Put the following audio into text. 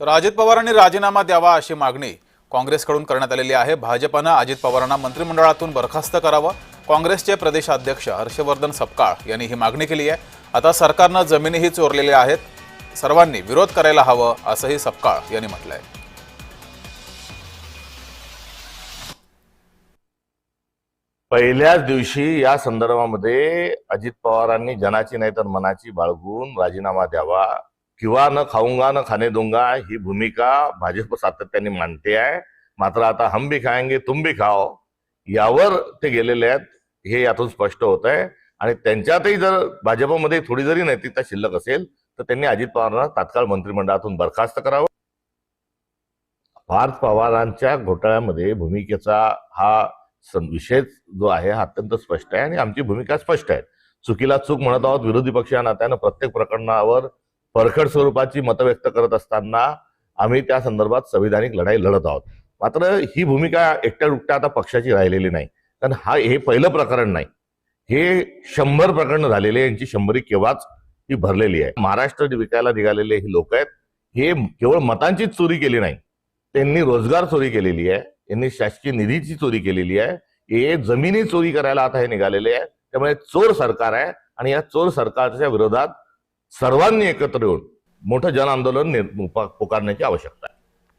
तर अजित पवारांनी राजीनामा द्यावा अशी मागणी काँग्रेसकडून करण्यात आलेली आहे. भाजपनं अजित पवारांना मंत्रिमंडळातून बरखास्त करावं. काँग्रेसचे प्रदेशाध्यक्ष हर्षवर्धन सपकाळ यांनी ही मागणी केली आहे. आता सरकारनं जमिनीही चोरलेल्या आहेत. सर्वांनी विरोध करायला हवं असंही सपकाळ यांनी म्हटलंय. पहिल्याच दिवशी या संदर्भामध्ये अजित पवारांनी जनाची नाही तर मनाची बाळगून राजीनामा द्यावा किंवा न खाऊंगा न खाणे दूंगा ही भूमिका भाजप सातत्याने मांडते आहे. मात्र आता हम भी खाएंगे तुम भी खाओ यावर ते गेलेले आहेत हे यातून स्पष्ट होत आहे. आणि त्यांच्यातही जर भाजपमध्ये थोडी जरी नैतिकता शिल्लक असेल तर त्यांनी अजित पवारांना तात्काळ मंत्रिमंडळातून बरखास्त करावं. पार्थ पवारांच्या घोटाळ्यामध्ये भूमिकेचा हा सं- विषय जो आहे हा अत्यंत स्पष्ट आहे आणि आमची भूमिका स्पष्ट आहे. चुकीला चूक म्हणत आहोत विरोधी पक्ष या नात्यानं प्रत्येक प्रकरणावर परखड स्वरूपाची मतं व्यक्त करत असताना आम्ही त्या संदर्भात संविधानिक लढाई लढत आहोत. मात्र ही भूमिका एकट्या दुकट्या आता पक्षाची राहिलेली नाही. कारण हा हे पहिलं प्रकरण नाही. हे शंभर प्रकरण झालेले यांची शंभरी केव्हाच ही भरलेली आहे. महाराष्ट्र विकायला निघालेले हे लोक आहेत हे केवळ मतांचीच चोरी केली नाही. त्यांनी रोजगार चोरी केलेली आहे. यांनी शासकीय निधीची चोरी केलेली आहे. हे जमिनी चोरी करायला आता हे निघालेले आहे. त्यामुळे चोर सरकार आहे आणि या चोर सरकारच्या विरोधात सर्वांनी एकत्र येऊन मोठं जन आंदोलन निर्- पुकारण्याची आवश्यकता आहे.